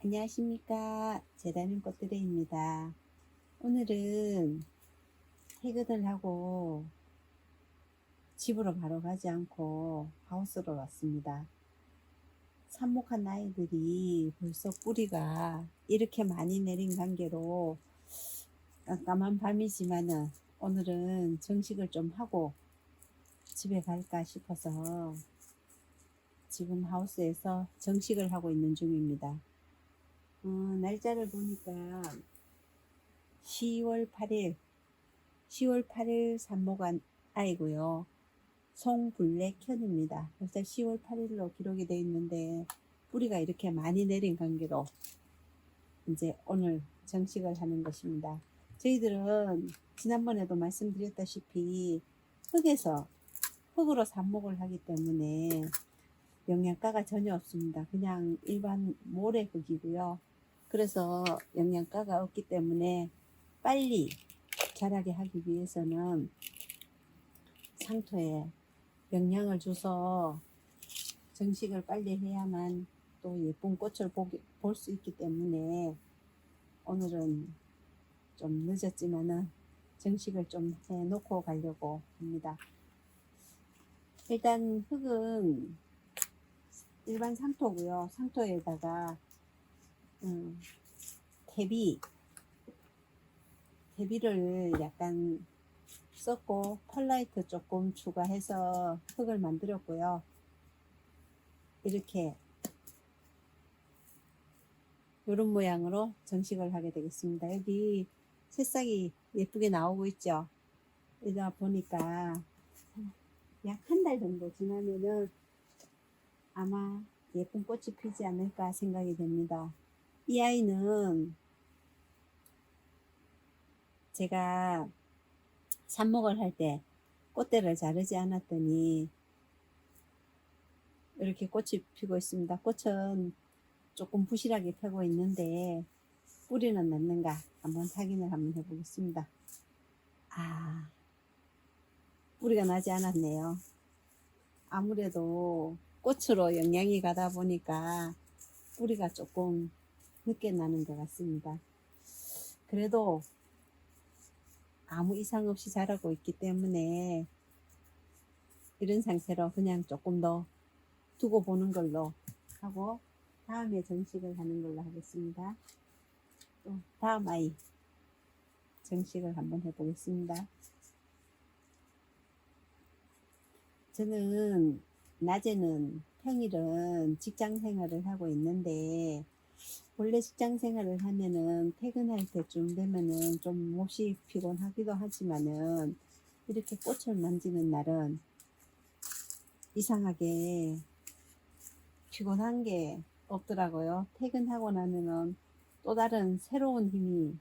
안녕하십니까. 재다민 꽃들레입니다. 오늘은 퇴근을 하고 집으로 바로 가지 않고 하우스로 왔습니다. 삽목한 아이들이 벌써 뿌리가 이렇게 많이 내린 관계로 깜깜한 밤이지만은 오늘은 정식을 좀 하고 집에 갈까 싶어서 지금 하우스에서 정식을 하고 있는 중입니다. 어, 날짜를 보니까 10월 8일, 10월 8일 산모가 아이고요. 송블랙현입니다. 그래서 10월 8일로 기록이 되어 있는데 뿌리가 이렇게 많이 내린 관계로 이제 오늘 정식을 하는 것입니다. 저희들은 지난번에도 말씀드렸다시피 흙에서 흙으로 삽목을 하기 때문에 영양가가 전혀 없습니다. 그냥 일반 모래흙이고요. 그래서 영양가가 없기 때문에 빨리 자라게 하기 위해서는 상토에 영양을 줘서 정식을 빨리 해야만 또 예쁜 꽃을 볼 수 있기 때문에 오늘은 좀 늦었지만은 정식을 좀 해놓고 가려고 합니다. 일단 흙은 일반 상토고요. 상토에다가 음, 대비 대비를 약간 썼고 펄라이트 조금 추가해서 흙을 만들었고요. 이렇게 이런 모양으로 정식을 하게 되겠습니다. 여기 새싹이 예쁘게 나오고 있죠. 이러다 보니까 약 한 달 정도 지나면은 아마 예쁜 꽃이 피지 않을까 생각이 됩니다. 이 아이는 제가 삽목을 할 때 꽃대를 자르지 않았더니 이렇게 꽃이 피고 있습니다. 꽃은 조금 부실하게 펴고 있는데 뿌리는 났는가 한번 확인을 한번 해보겠습니다. 아, 뿌리가 나지 않았네요. 아무래도 꽃으로 영양이 가다 보니까 뿌리가 조금 늦게 나는 것 같습니다. 그래도 아무 이상 없이 자라고 있기 때문에 이런 상태로 그냥 조금 더 두고 보는 걸로 하고 다음에 정식을 하는 걸로 하겠습니다. 또 다음 아이 정식을 한번 해보겠습니다. 저는 낮에는 평일은 직장 생활을 하고 있는데 원래 직장 생활을 하면은 퇴근할 때쯤 되면은 좀 몹시 피곤하기도 하지만은 이렇게 꽃을 만지는 날은 이상하게 피곤한 게 없더라고요. 퇴근하고 나면은 또 다른 새로운 힘이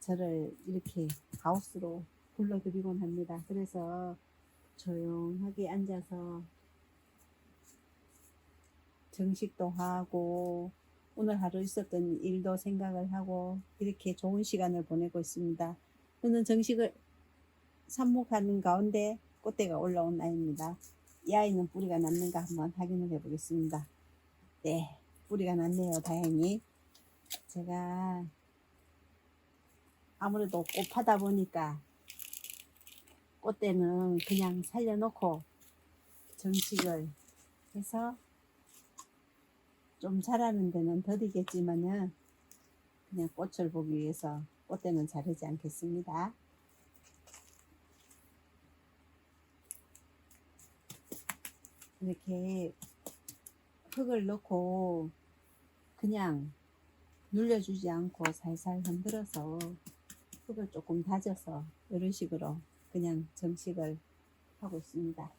저를 이렇게 하우스로 불러들이곤 합니다. 그래서 조용하게 앉아서 정식도 하고 오늘 하루 있었던 일도 생각을 하고 이렇게 좋은 시간을 보내고 있습니다. 저는 정식을 삽목하는 가운데 꽃대가 올라온 아이입니다. 이 아이는 뿌리가 났는가 한번 확인을 해 보겠습니다. 네, 뿌리가 났네요. 다행히. 제가 아무래도 꽃하다 보니까 꽃대는 그냥 살려놓고 정식을 해서 좀 자라는 데는 더디겠지만은 그냥 꽃을 보기 위해서 꽃대는 자르지 않겠습니다. 이렇게 흙을 넣고 그냥 눌려주지 않고 살살 흔들어서 흙을 조금 다져서 이런 식으로 그냥 정식을 하고 있습니다.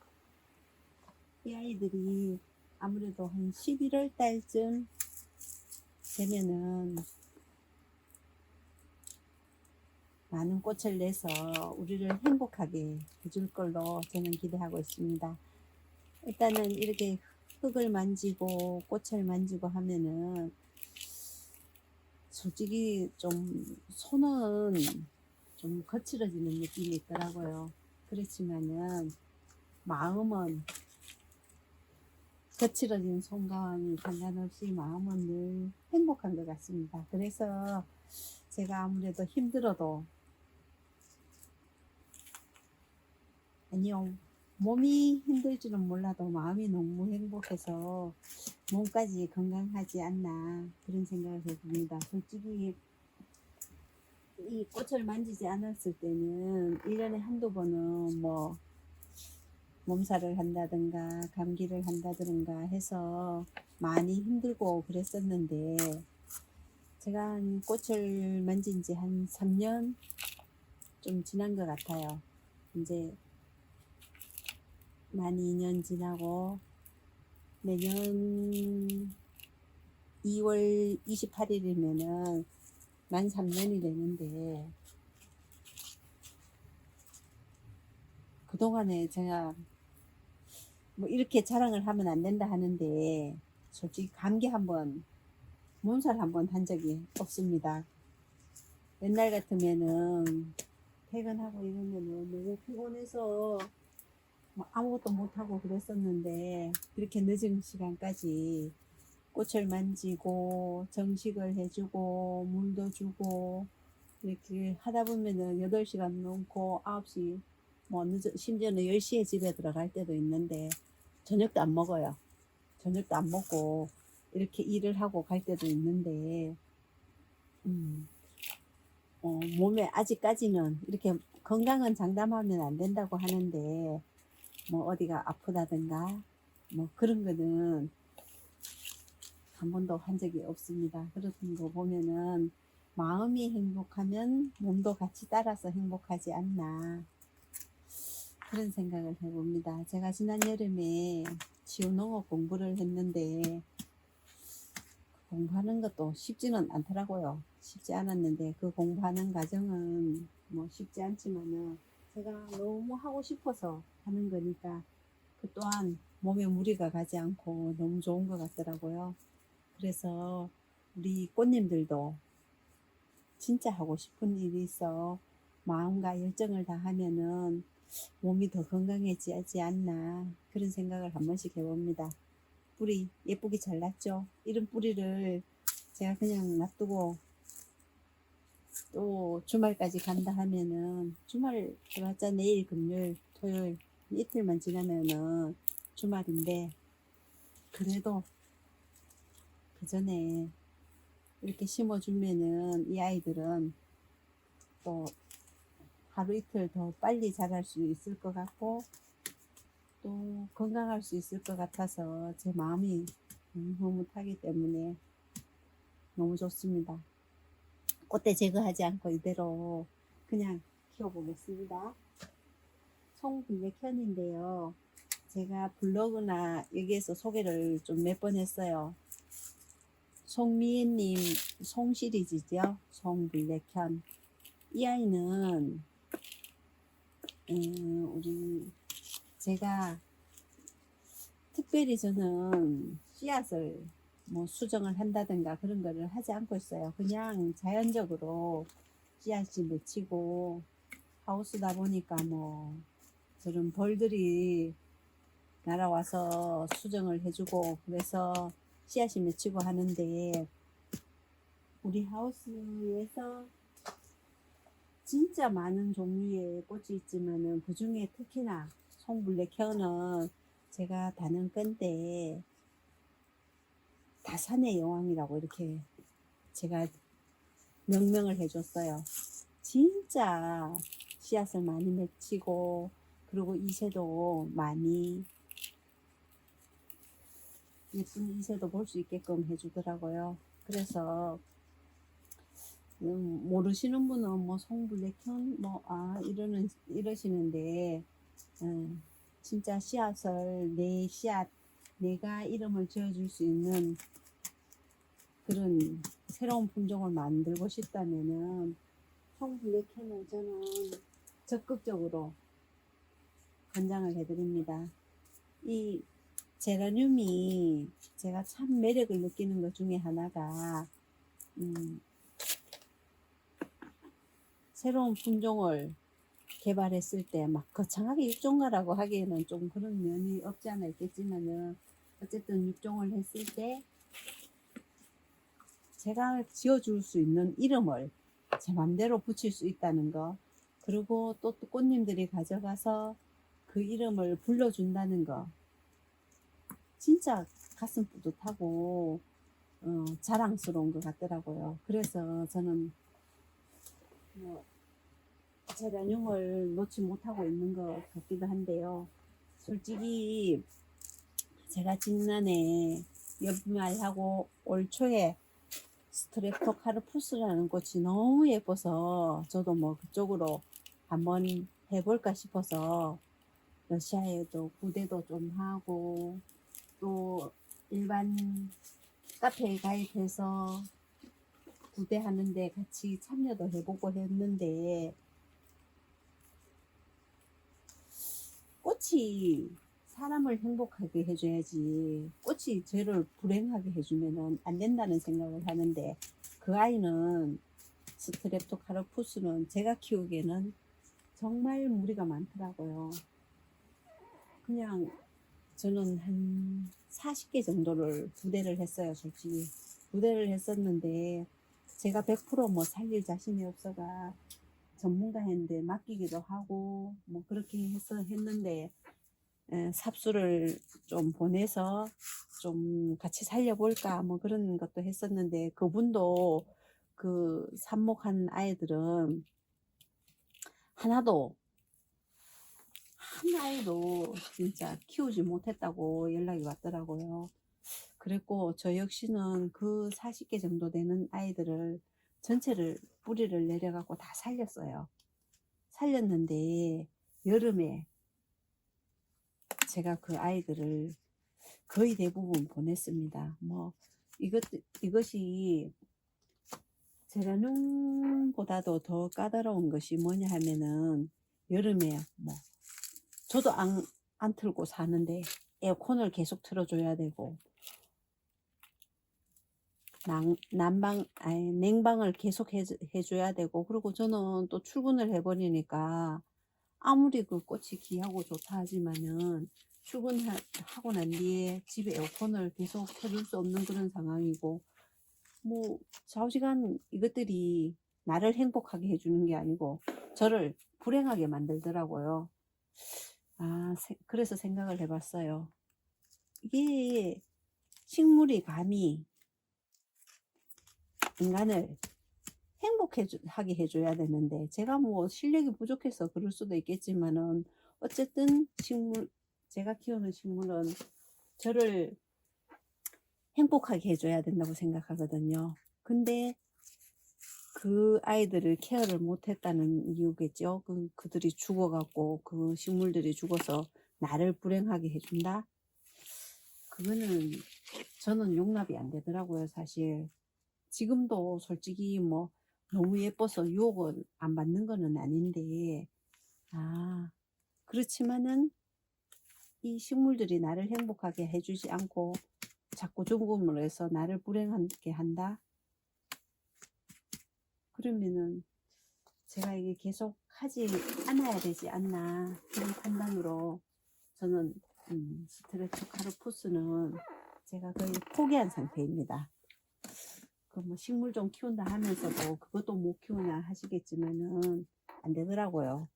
이 아이들이 아무래도 한 11월 달쯤 되면은 많은 꽃을 내서 우리를 행복하게 해줄 걸로 저는 기대하고 있습니다. 일단은 이렇게 흙을 만지고 꽃을 만지고 하면은 솔직히 좀 손은 좀 거칠어지는 느낌이 있더라고요. 그렇지만은 마음은 거칠어진 손가락이 상관없이 마음은 늘 행복한 것 같습니다. 그래서 제가 아무래도 힘들어도 아니요 몸이 힘들지는 몰라도 마음이 너무 행복해서 몸까지 건강하지 않나 그런 생각을 해봅니다. 솔직히 이 꽃을 만지지 않았을 때는 1년에 한두 번은 뭐 몸살을 한다든가 감기를 한다든가 해서 많이 힘들고 그랬었는데 제가 한 꽃을 만진 지 한 3년 좀 지난 것 같아요. 이제 만 2년 지나고 내년 2월 28일이면은 만 3년이 되는데 그동안에 제가 뭐 이렇게 자랑을 하면 안 된다 하는데 솔직히 감기 한번 몸살 한번 한 적이 없습니다. 옛날 같으면은 퇴근하고 이러면은 너무 피곤해서 뭐 아무것도 못하고 그랬었는데 그렇게 늦은 시간까지 꽃을 만지고 정식을 해주고 물도 주고 이렇게 하다 보면은 8시간 넘고 9시 뭐 늦어, 심지어는 10시에 집에 들어갈 때도 있는데 저녁도 안 먹어요. 저녁도 안 먹고 이렇게 일을 하고 갈 때도 있는데 음, 어, 몸에 아직까지는 이렇게 건강은 장담하면 안 된다고 하는데 뭐 어디가 아프다든가 뭐 그런 거는 한 번도 한 적이 없습니다. 그런 거 보면은 마음이 행복하면 몸도 같이 따라서 행복하지 않나 그런 생각을 해봅니다. 제가 지난 여름에 지오농업 공부를 했는데 공부하는 것도 쉽지는 않더라고요. 쉽지 않았는데 그 공부하는 과정은 뭐 쉽지 않지만은 제가 너무 하고 싶어서 하는 거니까 그 또한 몸에 무리가 가지 않고 너무 좋은 것 같더라고요. 그래서 우리 꽃님들도 진짜 하고 싶은 일이 있어 마음과 열정을 다하면은 몸이 더 건강해지지 않나 그런 생각을 한 번씩 해봅니다. 뿌리 예쁘게 잘 났죠? 이런 뿌리를 제가 그냥 놔두고 또 주말까지 간다 하면은 주말 들어왔자 내일 금요일 토요일 이틀만 지나면은 주말인데 그래도 그 전에 이렇게 심어주면은 이 아이들은 또 하루 이틀 더 빨리 자랄 수 있을 것 같고 또 건강할 수 있을 것 같아서 제 마음이 흐뭇하기 때문에 너무 좋습니다. 꽃대 제거하지 않고 이대로 그냥 키워보겠습니다. 송블랙현인데요. 제가 블로그나 여기에서 소개를 좀 몇 번 했어요. 송미애님 송 시리즈죠. 송블랙현. 이 아이는 음, 우리 제가 특별히 저는 씨앗을 뭐 수정을 한다든가 그런 거를 하지 않고 있어요. 그냥 자연적으로 씨앗이 맺히고 하우스다 보니까 뭐 저런 벌들이 날아와서 수정을 해주고 그래서 씨앗이 맺히고 하는데 우리 하우스에서 진짜 많은 종류의 꽃이 있지만은 그 중에 특히나 송블랙현은 제가 다는 건데 다산의 여왕이라고 이렇게 제가 명명을 해줬어요. 진짜 씨앗을 많이 맺히고 그리고 이새도 많이 예쁜 이새도 볼 수 있게끔 해주더라고요. 그래서 음, 모르시는 분은 뭐 송블랙현 뭐아 이러는 이러시는데 음, 진짜 씨앗을 내 씨앗 내가 이름을 지어줄 수 있는 그런 새로운 품종을 만들고 싶다면은 송블랙현을 저는 적극적으로 권장을 해드립니다. 이 제라늄이 제가 참 매력을 느끼는 것 중에 하나가 음, 새로운 품종을 개발했을 때 막 거창하게 육종가라고 하기에는 좀 그런 면이 없지 않아 있겠지만은 어쨌든 육종을 했을 때 제가 지어줄 수 있는 이름을 제 맘대로 붙일 수 있다는 거 그리고 또, 또 꽃님들이 가져가서 그 이름을 불러준다는 거 진짜 가슴 뿌듯하고 어, 자랑스러운 것 같더라고요. 그래서 저는 뭐 재련용을 놓지 못하고 있는 것 같기도 한데요. 솔직히 제가 지난해 연말하고 올 초에 스트랩토카르푸스라는 꽃이 너무 예뻐서 저도 뭐 그쪽으로 한번 해볼까 싶어서 러시아에도 구대도 좀 하고 또 일반 카페에 가입해서 구대 하는데 같이 참여도 해보고 했는데 꽃이 사람을 행복하게 해줘야지 꽃이 저를 불행하게 해주면은 안 된다는 생각을 하는데 그 아이는 스트랩토카르푸스는 제가 키우기에는 정말 무리가 많더라고요. 그냥 저는 한 40개 정도를 부대를 했어요, 솔직히. 부대를 했었는데, 제가 100%뭐 살릴 자신이 없어가 전문가인데 맡기기도 하고, 뭐 그렇게 해서 했는데, 에, 삽수를 좀 보내서 좀 같이 살려볼까, 뭐 그런 것도 했었는데, 그분도 그 삽목한 아이들은 하나도 한 아이도 진짜 키우지 못했다고 연락이 왔더라고요. 그랬고 저 역시는 그 40개 정도 되는 아이들을 전체를 뿌리를 내려갖고 다 살렸어요. 살렸는데 여름에 제가 그 아이들을 거의 대부분 보냈습니다. 뭐 이것 이것이 제라늄보다도 더 까다로운 것이 뭐냐 하면은 여름에 뭐 저도 안, 안 틀고 사는데 에어컨을 계속 틀어줘야 되고 난, 난방 아니 냉방을 계속 해, 해줘야 되고 그리고 저는 또 출근을 해버리니까 아무리 그 꽃이 귀하고 좋다 하지만은 출근하고 난 뒤에 집에 에어컨을 계속 틀을 수 없는 그런 상황이고 뭐 좌우지간 이것들이 나를 행복하게 해주는 게 아니고 저를 불행하게 만들더라고요. 아, 세- 그래서 생각을 해봤어요. 이게 식물이 감히 인간을 행복하게 해줘야 되는데 제가 뭐 실력이 부족해서 그럴 수도 있겠지만은 어쨌든 식물 제가 키우는 식물은 저를 행복하게 해줘야 된다고 생각하거든요. 근데 그 아이들을 케어를 못했다는 이유겠죠. 그, 그들이 죽어갖고 그 식물들이 죽어서 나를 불행하게 해준다? 그거는 저는 용납이 안 되더라고요, 사실. 지금도 솔직히 뭐 너무 예뻐서 유혹을 안 받는 거는 아닌데, 아, 그렇지만은 이 식물들이 나를 행복하게 해주지 않고 자꾸 죽음으로 해서 나를 불행하게 한다? 그러면은 제가 이게 계속 하지 않아야 되지 않나 그런 판단으로 저는 음, 스트레토카르푸스는 제가 거의 포기한 상태입니다. 그 뭐 식물 좀 키운다 하면서도 그것도 못 키우나 하시겠지만은 안 되더라고요.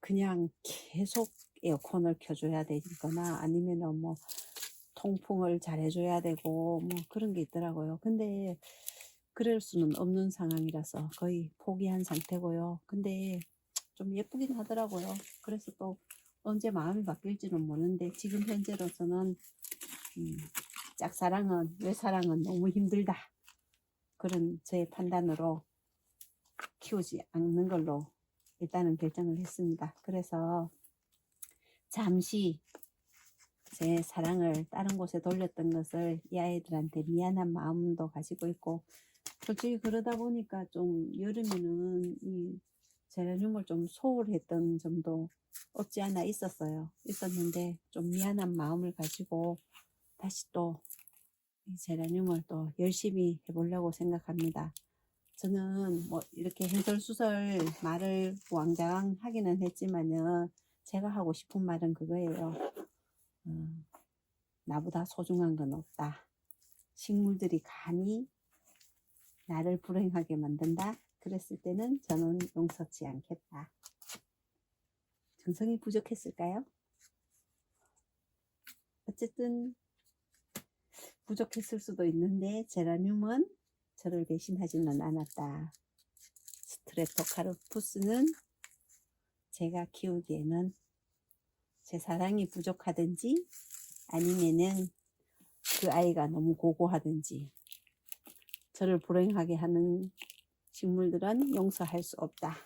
그냥 계속 에어컨을 켜줘야 되거나 아니면은 뭐 통풍을 잘 해줘야 되고 뭐 그런 게 있더라고요. 근데 그럴 수는 없는 상황이라서 거의 포기한 상태고요. 근데 좀 예쁘긴 하더라고요. 그래서 또 언제 마음이 바뀔지는 모르는데 지금 현재로서는 음, 짝사랑은 외사랑은 너무 힘들다. 그런 제 판단으로 키우지 않는 걸로 일단은 결정을 했습니다. 그래서 잠시 제 사랑을 다른 곳에 돌렸던 것을 이 아이들한테 미안한 마음도 가지고 있고 솔직히 그러다 보니까 좀 여름에는 이 제라늄을 좀 소홀했던 점도 없지 않아 있었어요. 있었는데 좀 미안한 마음을 가지고 다시 또이 제라늄을 또 열심히 해보려고 생각합니다. 저는 뭐 이렇게 해설수설 말을 왕장 하기는 했지만은 제가 하고 싶은 말은 그거예요. 음, 나보다 소중한 건 없다. 식물들이 감히 나를 불행하게 만든다. 그랬을 때는 저는 용서치 않겠다. 정성이 부족했을까요? 어쨌든 부족했을 수도 있는데 제라늄은 저를 배신하지는 않았다. 스트레토카르푸스는 제가 키우기에는 제 사랑이 부족하든지 아니면은 그 아이가 너무 고고하든지 저를 불행하게 하는 식물들은 용서할 수 없다.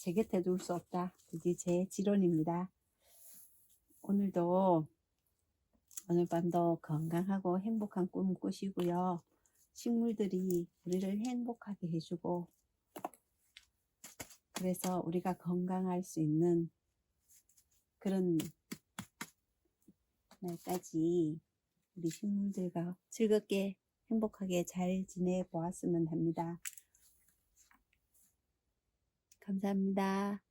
제 곁에 둘 수 없다. 그게 제 지론입니다. 오늘도 오늘 밤도 건강하고 행복한 꿈 꾸시고요. 식물들이 우리를 행복하게 해주고 그래서 우리가 건강할 수 있는 그런 날까지 우리 식물들과 즐겁게 행복하게 잘 지내 보았으면 합니다. 감사합니다.